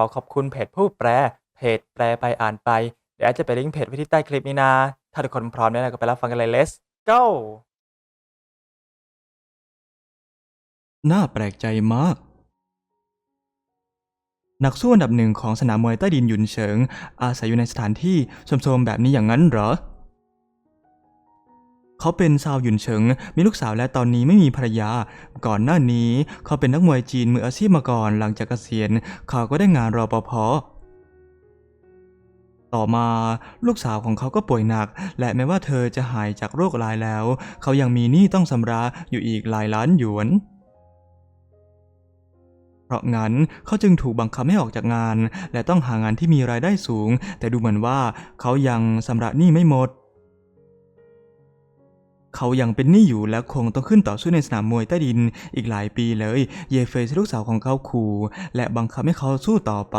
อขอบคุณเพจผู้แปล เพจแปลไปอ่านไป เดี๋ยวอาจจะไปลิงก์เพจไว้ที่ใต้คลิปนี้นะ ถ้าทุกคนพร้อมแล้วก็ไปรับฟังกันเลย let's go น่าแปลกใจมาก นักสู้อันดับหนึ่งของสนามมวยใต้ดินหยุนเฉิง อาศัยอยู่ในสถานที่โทรมๆแบบนี้อย่างนั้นเหรอ เขาเป็นชาวหยุนเฉิง มีลูกสาวและตอนนี้ไม่มีภรรยา ก่อนหน้านี้เขาเป็นนักมวยจีนมืออาชีพมาก่อน หลังจากเกษียณเขาก็ได้งานรอปภต่อมาลูกสาวของเขาก็ป่วยหนัก และแม้ว่าเธอจะหายจากโรคร้ายแล้ว เขายังมีหนี้ต้องชำระอยู่อีกหลายล้านหยวน เพราะงั้นเขาจึงถูกบังคับให้ออกจากงาน และต้องหางานที่มีรายได้สูง แต่ดูเหมือนว่าเขายังชำระหนี้ไม่หมด เขายังเป็นหนี้อยู่และคงต้องขึ้นต่อสู้ในสนามมวยใต้ดินอีกหลายปีเลย เยเฟยลูกสาวของเขาขู่และบังคับให้เขาสู้ต่อไป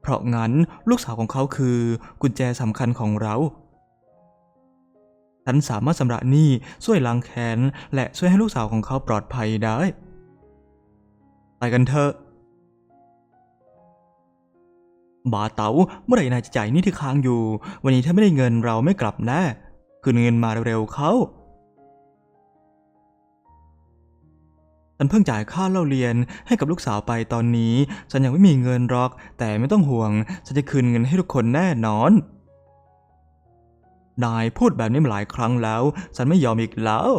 เพราะงั้นลูกสาวของเขาคือกุญแจสำคัญของเราฉันสามารถชำระหนี้ช่วยล้างแค้นและช่วยให้ลูกสาวของเขาปลอดภัยได้ ไปกันเถอะบาเต๋าเมื่อไหร่นายจะจ่ายหนี้ที่ค้างอยู่ วันนี้ถ้าไม่ได้เงินเราไม่กลับแน่ คืนเงินมาเร็วๆเขาฉันเพิ่งจ่ายค่าเล่าเรียนให้กับลูกสาวไปตอนนี้ ฉันยังไม่มีเงินหรอก แต่ไม่ต้องห่วง ฉันจะคืนเงินให้ทุกคนแน่นอน นายพูดแบบนี้มาหลายครั้งแล้ว ฉันไม่ยอมอีกแล้ว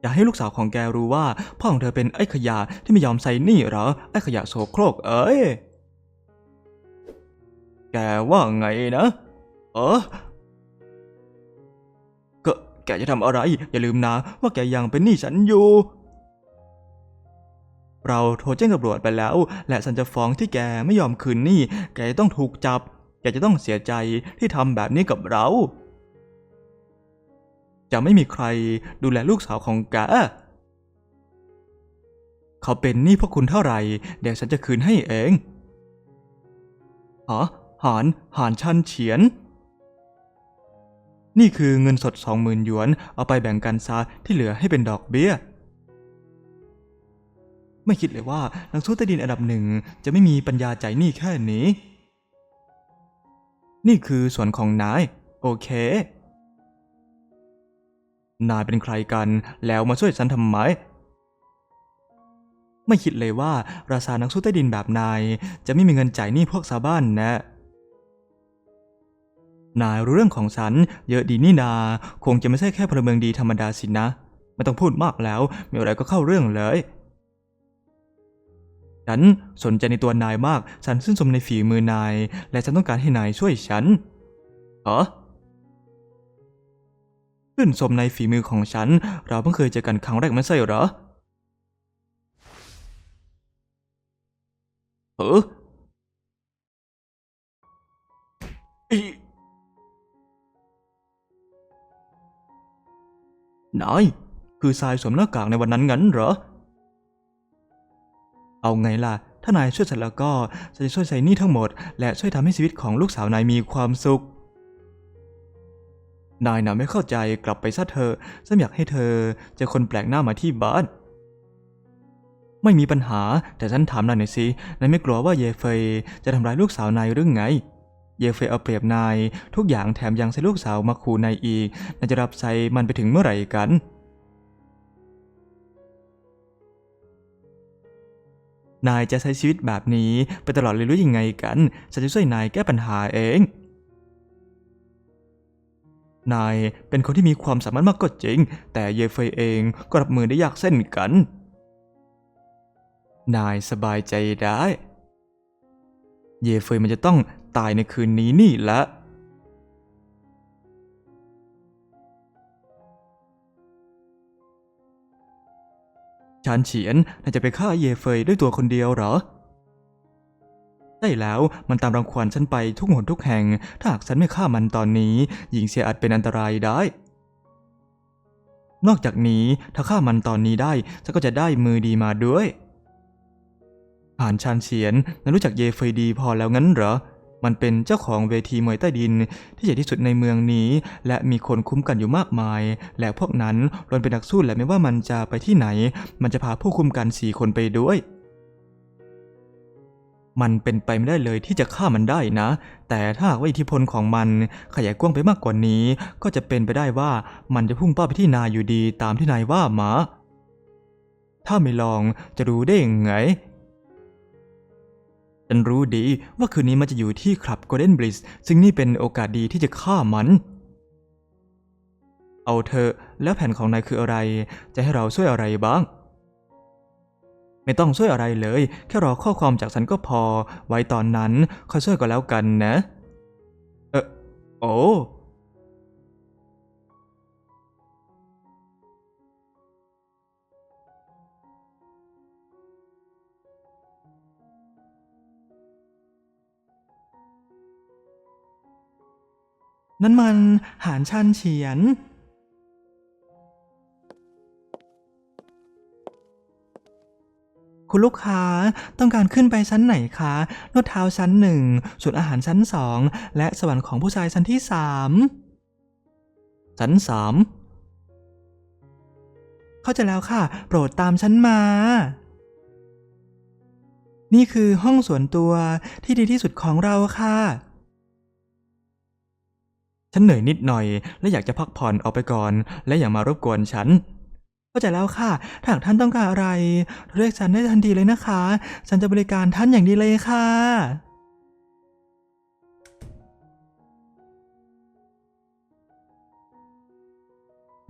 อย่าให้ลูกสาวของแกรู้ว่า พ่อของเธอเป็นไอ้ขยะที่ไม่ยอมใส่หนี้หรอ ไอ้ขยะโสโครกเอ้ย แกว่าไงนะ เออ แกจะทำอะไร อย่าลืมนะว่าแกยังเป็นหนี้ฉันอยู่ เราโทรแจ้งตำรวจไปแล้ว และฉันจะฟ้องที่แกไม่ยอมคืนหนี้ แกจะต้องถูกจับ แกจะต้องเสียใจที่ทำแบบนี้กับเรา จะไม่มีใครดูแลลูกสาวของแกเขาเป็นหนี้พวกคุณเท่าไหร่ เดี๋ยวฉันจะคืนให้เองฮะหานหานชันเฉียน นี่คือเงินสดสองหมื่นหยวน เอาไปแบ่งกันซะที่เหลือให้เป็นดอกเบี้ย ไม่คิดเลยว่านักสู้ใต้ดินอันดับหนึ่งจะไม่มีปัญญาใจหนี้แค่นี้ นี่คือส่วนของนาย โอเค นายเป็นใครกันแล้วมาช่วยฉันทำไมไม่คิดเลยว่าราชานักสู้ใต้ดินแบบนาย จะไม่มีเงินจ่ายหนี้พวกชาวบ้านนะ นายรู้เรื่องของฉัน เยอะดีนี่นา คงจะไม่ใช่แค่พลเมืองดีธรรมดาสินะ ไม่ต้องพูดมากแล้วมีอะไรก็เข้าเรื่องเลย ฉันสนใจในตัวนายมาก ฉันชื่นชมในฝีมือนาย และฉันต้องการให้นายช่วยฉันเหรอชื่นชมในฝีมือของฉัน เราเพิ่งเคยเจอกันครั้งแรกไม่ใช่เหรอเออ นาย คือทรายสวมหน้ากากในวันนั้นงั้นเหรอ เอาไงล่ะ ถ้านายช่วยฉันแล้วก็จะช่วยใส่นี้ทั้งหมด และช่วยทำให้ชีวิตของลูกสาวนายมีความสุข นายน่ะไม่เข้าใจกลับไปซะเถอฉันอยากให้เธอเจอคนแปลกหน้ามาที่บ้านไม่มีปัญหาแต่ฉันถามนายหน่อยสิ นายไม่กลัวว่าเยเฟยจะทำร้ายลูกสาวนายหรือไง เยเฟยเอาเปรียบนาย ทุกอย่างแถมยังใช้ลูกสาวมาขู่นายอีกนายจะรับใช้มันไปถึงเมื่อไหร่กันนายจะใช้ชีวิตแบบนี้ไปตลอดเลยรือยังไงกันฉันจะช่วยนายแก้ปัญหาเอง นายเป็นคนที่มีความสามารถมากก็จริง แต่เยเฟยเองก็รับมือได้ยากเส้นกัน นายสบายใจได้ เยเฟยมันจะต้อง ตายในคืนนี้นี่แหละชานเฉียนน่าจะไปฆ่าเยเฟยด้วยตัวคนเดียวเหรอได้แล้วมันตามรังควานฉันไปทุกหนทุกแห่ง ถ้าหากฉันไม่ฆ่ามันตอนนี้ หญิงเสียอาจเป็นอันตรายได้ นอกจากนี้ถ้าฆ่ามันตอนนี้ได้ฉันก็จะได้มือดีมาด้วยผ่านชานเฉียนนั้นรู้จักเยเฟยดีพอแล้วงั้นเหรอ มันเป็นเจ้าของเวทีมวยใต้ดิน ที่ใหญ่ที่สุดในเมืองนี้ และมีคนคุ้มกันอยู่มากมาย และพวกนั้นล้วนเป็นนักสู้และไม่ว่ามันจะไปที่ไหน มันจะพาผู้คุมกันสี่คนไปด้วยมันเป็นไปไม่ได้เลยที่จะฆ่ามันได้นะ แต่ถ้าหากว่าอิทธิพลของมันขยายกว้างไปมากกว่านี้ ก็จะเป็นไปได้ว่ามันจะพุ่งเป้าไปที่นายอยู่ดีตามที่นายว่ามา ถ้าไม่ลองจะรู้ได้ยังไง ฉันรู้ดีว่าคืนนี้มันจะอยู่ที่คลับโกลเด้นบริสซึ่งนี่เป็นโอกาสดีที่จะฆ่ามัน เอาเถอะแล้วแผนของนายคืออะไร จะให้เราช่วยอะไรบ้าง ไม่ต้องช่วยอะไรเลย แค่รอข้อความจากฉันก็พอ ไว้ตอนนั้นค่อยช่วยก็แล้วกันนะ เออโอ้ นั่นมันหารชันเฉียน คุณลูกค้าต้องการขึ้นไปชั้นไหนคะ นวดเท้าชั้นหนึ่งส่วนอาหารชั้นสองและสวรรค์ของผู้ชายชั้นที่สามชั้นสามเข้าใจแล้วค่ะ โปรดตามฉันมา นี่คือห้องส่วนตัวที่ดีที่สุดของเราค่ะ ฉันเหนื่อยนิดหน่อย และอยากจะพักผ่อนออกไปก่อน และอย่ามารบกวนฉันเข้าใจแล้วค่ะ ถ้าหากท่านต้องการอะไร เรียกฉันได้ทันทีเลยนะคะ ฉันจะบริการท่านอย่างดีเลยค่ะ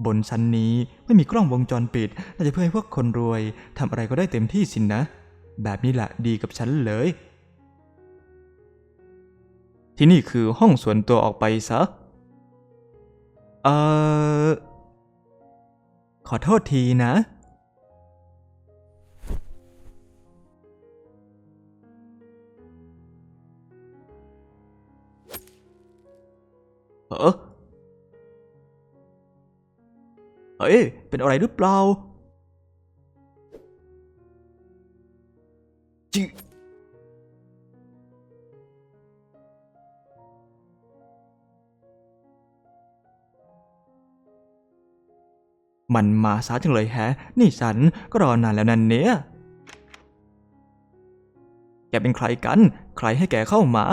บนชั้นนี้ไม่มีกล้องวงจรปิด น่าจะเพื่อให้พวกคนรวยทำอะไรก็ได้เต็มที่สินนะ แบบนี้แหละดีกับฉันเลยที่นี่คือห้องส่วนตัวออกไปซะ เออ ขอโทษทีนะ เออเฮ้ย เป็นอะไรหรือเปล่า มันมาช้าจังเลยแฮะ นี่ฉันก็รอนานแล้วนั่นเนี่ย แกเป็นใครกัน ใครให้แกเข้ามา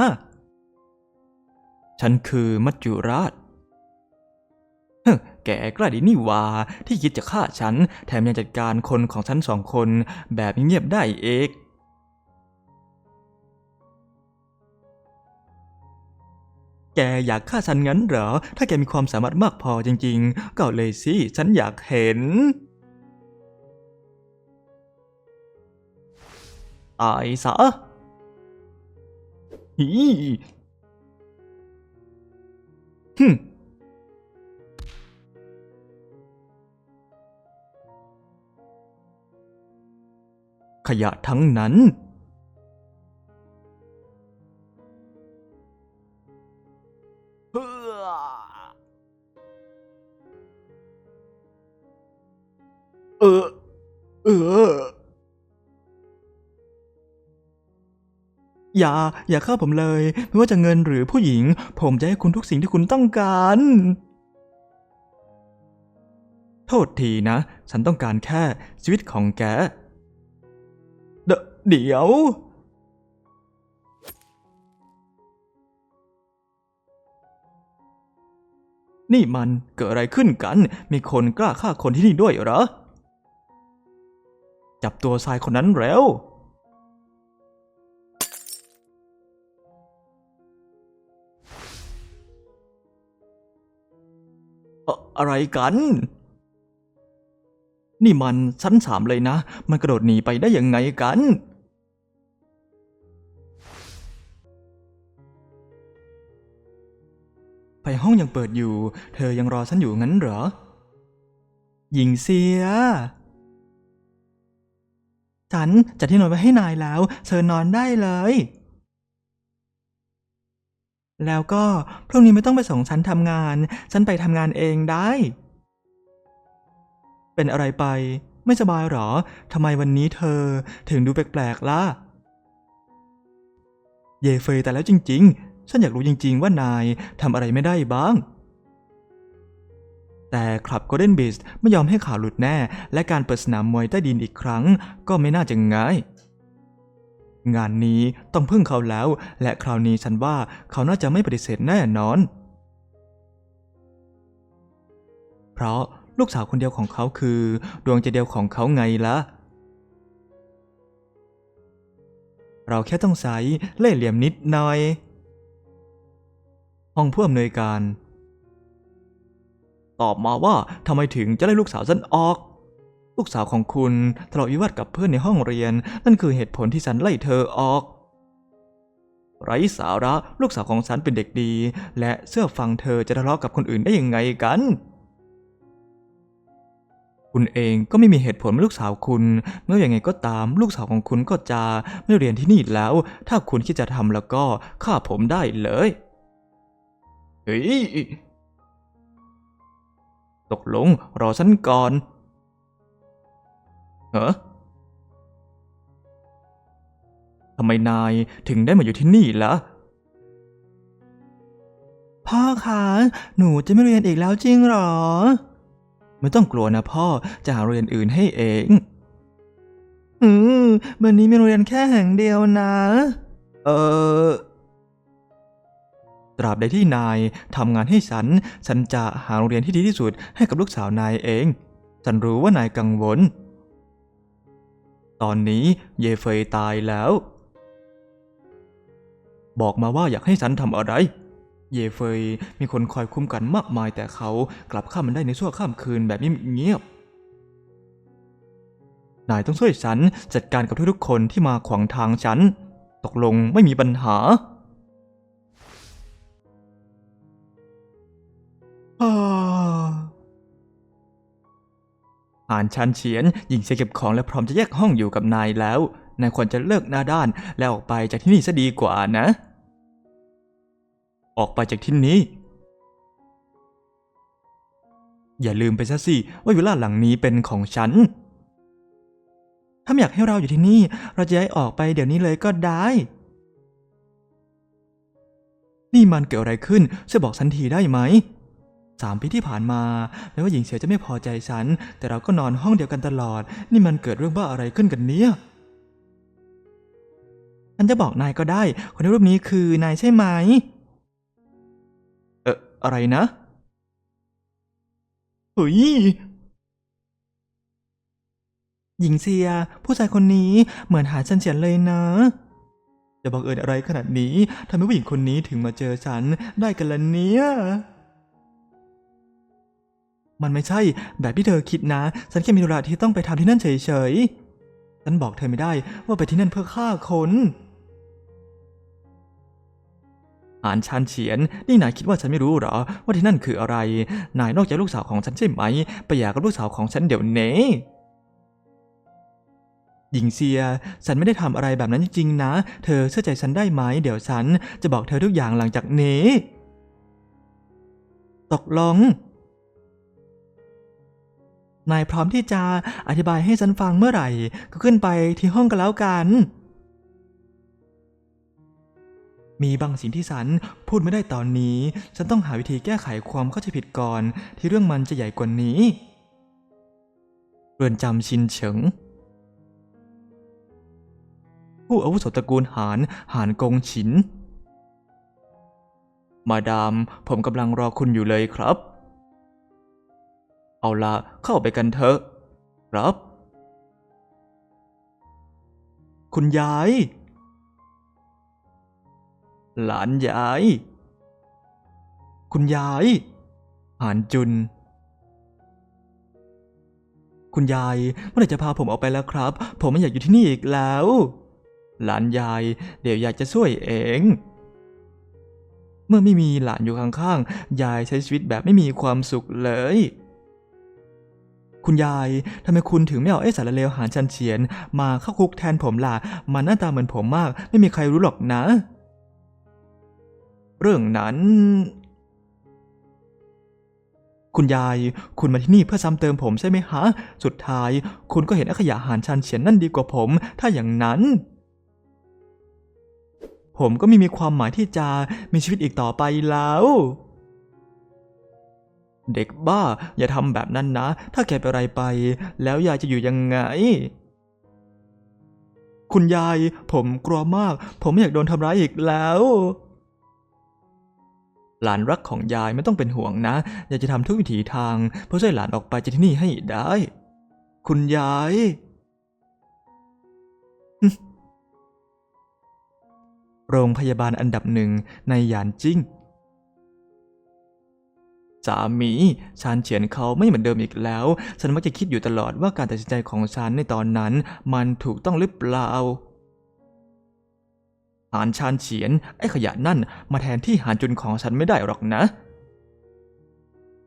ฉันคือมัจจุราชเฮ้แกกล้าดีนี่วาที่คิดจะฆ่าฉัน แถมยังจัดการคนของฉันสองคนแบบเงียบได้เอก แกอยากฆ่าฉันงั้นเหรอ ถ้าแกมีความสามารถมากพอจริงๆ ก็เลยสิ ฉันอยากเห็น ตายซะฮีฮึขยะทั้งนั้น อย่า อย่าฆ่าผมเลย ไม่ว่าจะเงินหรือผู้หญิง ผมจะให้คุณทุกสิ่งที่คุณต้องการ โทษทีนะ ฉันต้องการแค่ชีวิตของแก เดเดี๋ยว นี่มันเกิดอะไรขึ้นกัน มีคนกล้าฆ่าคนที่นี่ด้วยเหรอ จับตัวชายคนนั้นเร็ว อะไรกัน นี่มันชั้นสามเลยนะ มันกระโดดหนีไปได้ยังไงกันไฟห้องยังเปิดอยู่ เธอยังรอฉันอยู่งั้นเหรอ หญิงเสีย ฉันจัดที่นอนไว้ให้นายแล้ว เชิญนอนได้เลย แล้วก็พรุ่งนี้ไม่ต้องไปส่งฉันทำงาน ฉันไปทำงานเองได้ เป็นอะไรไป ไม่สบายหรอทำไมวันนี้เธอถึงดูแปลกๆล่ะ เยเฟยแต่แล้วจริง ๆ ฉันอยากรู้จริง ๆ ว่านายทำอะไรไม่ได้บ้าง แต่คลับ Golden Beast ไม่ยอมให้ข่าวหลุดแน่ และการเปิดสนามมวยใต้ดินอีกครั้ง ก็ไม่น่าจะง่าย งานนี้ต้องพึ่งเขาแล้ว และคราวนี้ฉันว่าเขาน่าจะไม่ปฏิเสธแน่นอน เพราะลูกสาวคนเดียวของเขาคือ ดวงใจเดียวของเขาไงล่ะ เราแค่ต้องใช้เล่ห์เหลี่ยมนิดหน่อย ห้องผู้อำนวยการ ตอบมาว่าทำไมถึงจะไล่ลูกสาวฉันออก ลูกสาวของคุณทะเลาะวิวาทกับเพื่อนในห้องเรียน นั่นคือเหตุผลที่ฉันไล่เธอออก ไร้สาระลูกสาวของฉันเป็นเด็กดี และเสื้อฟังเธอจะทะเลาะกับคนอื่นได้ยังไงกัน คุณเองก็ไม่มีเหตุผลเหมื่อนลูกสาวคุณเมื่ออย่างไงก็ตาม ลูกสาวของคุณก็จะไม่เรียนที่นี่แล้ว ถ้าคุณคิดจะทำแล้วก็ฆ่าผมได้เลยเฮ้ยตกลงรอฉันก่อน เหรอทำไมนายถึงได้มาอยู่ที่นี่ล่ะ พ่อคะหนูจะไม่เรียนอีกแล้วจริงหรอ ไม่ต้องกลัวนะพ่อจะหาโรงเรียนอื่นให้เอง อืมวันนี้มีโรงเรียนแค่แห่งเดียวนะ เออตราบใดที่นายทำงานให้ฉัน ฉันจะหาโรงเรียนที่ดีที่สุดให้กับลูกสาวนายเอง ฉันรู้ว่านายกังวล ตอนนี้เยเฟยตายแล้ว บอกมาว่าอยากให้ฉันทำอะไร เยเฟยมีคนคอยคุ้มกันมากมายแต่เขากลับข้ามมันได้ในชั่วข้ามคืนแบบเงียบนายต้องช่วยฉันจัดการกับทุกๆคนที่มาขวางทางฉัน ตกลงไม่มีปัญหา อ่านชันเฉียนหญิงเสียเก็บของและพร้อมจะแยกห้องอยู่กับนายแล้ว นายควรจะเลิกหน้าด้านแล้วออกไปจากที่นี่ซะดีกว่านะ ออกไปจากที่นี้ อย่าลืมไปซะสิว่าวิลล่าหลังนี้เป็นของฉัน ถ้าไม่อยากให้เราอยู่ที่นี่ เราจะย้ายออกไปเดี๋ยวนี้เลยก็ได้นี่มันเกิดอะไรขึ้นช่วยบอกฉันทีได้ไหม สามปีที่ผ่านมาแม้ว่าหญิงเสียจะไม่พอใจฉัน แต่เราก็นอนห้องเดียวกันตลอด นี่มันเกิดเรื่องบ้าอะไรขึ้นกันเนี่ยฉันจะบอกนายก็ได้ คนในรูปนี้คือนายใช่ไหม เอออะไรนะเฮ้ยหญิงเซีย ผู้ชายคนนี้เหมือนหาฉันเฉียนเลยนะจะบังเอิญอะไรขนาดนี้ทำให้ผู้หญิงคนนี้ถึงมาเจอฉันได้กันละเนี่ย มันไม่ใช่แบบที่เธอคิดนะ ฉันแค่มีธุระที่ต้องไปทำที่นั่นเฉยๆ ฉันบอกเธอไม่ได้ว่าไปที่นั่นเพื่อฆ่าคนอ่านชานเฉียน นี่นายคิดว่าฉันไม่รู้หรอ ว่าที่นั่นคืออะไร นายนอกใจลูกสาวของฉันใช่ไหม ไปหย่ากับลูกสาวของฉันเดี๋ยวนี้หญิงเซีย ฉันไม่ได้ทำอะไรแบบนั้นจริงๆนะ เธอเชื่อใจฉันได้ไหม เดี๋ยวฉันจะบอกเธอทุกอย่างหลังจากนี้ ตกลง นายพร้อมที่จะอธิบายให้ฉันฟังเมื่อไหร่ ก็ขึ้นไปที่ห้องกันแล้วกัน มีบางสิ่งที่ฉันพูดไม่ได้ตอนนี้ ฉันต้องหาวิธีแก้ไขความเข้าใจผิดก่อน ที่เรื่องมันจะใหญ่กว่านี้ เรือนจำชินเฉิง ผู้อาวุโสตระกูลหานหานกงฉิน มาดาม ผมกำลังรอคุณอยู่เลยครับ เอาละเข้าไปกันเถอะ ครับ คุณยาย หลานยาย คุณยายหานจุน คุณยายเมื่อไหร่จะพาผมออกไปแล้วครับ ผมไม่อยากอยู่ที่นี่อีกแล้ว หลานยาย เดี๋ยวยายจะช่วยเองเมื่อไม่มีหลานอยู่ข้างๆ ยายใช้ชีวิตแบบไม่มีความสุขเลย คุณยายทำไมคุณถึงไม่เอาไอ้สารเลวหานชันเฉียน มาเข้าคุกแทนผมล่ะ มันหน้าตาเหมือนผมมาก ไม่มีใครรู้หรอกนะ เรื่องนั้น คุณยาย คุณมาที่นี่เพื่อซ้ำเติมผมใช่ไหมฮะ สุดท้าย คุณก็เห็นอขยะหานชันเฉียนนั่นดีกว่าผม ถ้าอย่างนั้นผมก็ไม่มีความหมายที่จะมีชีวิตอีกต่อไปแล้ว เด็กบ้า อย่าทำแบบนั้นนะ ถ้าแกเป็นอะไรไป แล้วยายจะอยู่ยังไง คุณยาย ผมกลัวมาก ผมไม่อยากโดนทำร้ายอีกแล้ว หลานรักของยายไม่ต้องเป็นห่วงนะ ยากจะทำทุกวิถีทาง เพื่อช่วยหลานออกไปจากที่นี่ให้ได้ คุณยายโรงพยาบาลอันดับหนึ่งในหยานจิ้ง สามีฉันเฉียนเขาไม่เหมือนเดิมอีกแล้ว ฉันมักจะคิดอยู่ตลอดว่าการตัดสินใจของฉันในตอนนั้น มันถูกต้องหรือเปล่าหานชานเฉียน ไอ้ขยะนั่นมาแทนที่หานจุนของฉันไม่ได้หรอกนะ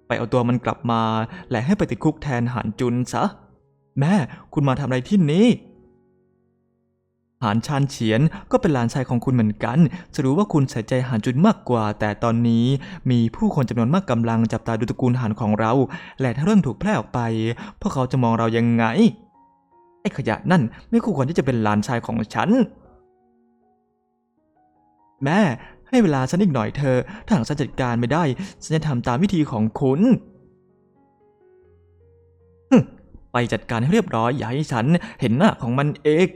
ไปเอาตัวมันกลับมา และให้ไปติดคุกแทนหานจุนซะ แม่คุณมาทำอะไรที่นี่ หานชานเฉียนก็เป็นหลานชายของคุณเหมือนกัน จะรู้ว่าคุณใส่ใจหานจุนมากกว่า แต่ตอนนี้มีผู้คนจำนวนมากกำลังจับตาดูตระกูลหานของเรา และถ้าเรื่องถูกแพร่ออกไป พวกเขาจะมองเรายังไง ไอ้ขยะนั่นไม่คู่ควรที่จะเป็นหลานชายของฉัน แม่ ให้เวลาฉันอีกหน่อยเธอ ถ้าหากฉันจัดการไม่ได้ ฉันจะทำตามวิธีของคุณไปจัดการให้เรียบร้อยอย่าให้ฉันเห็นหน้าของมันเอง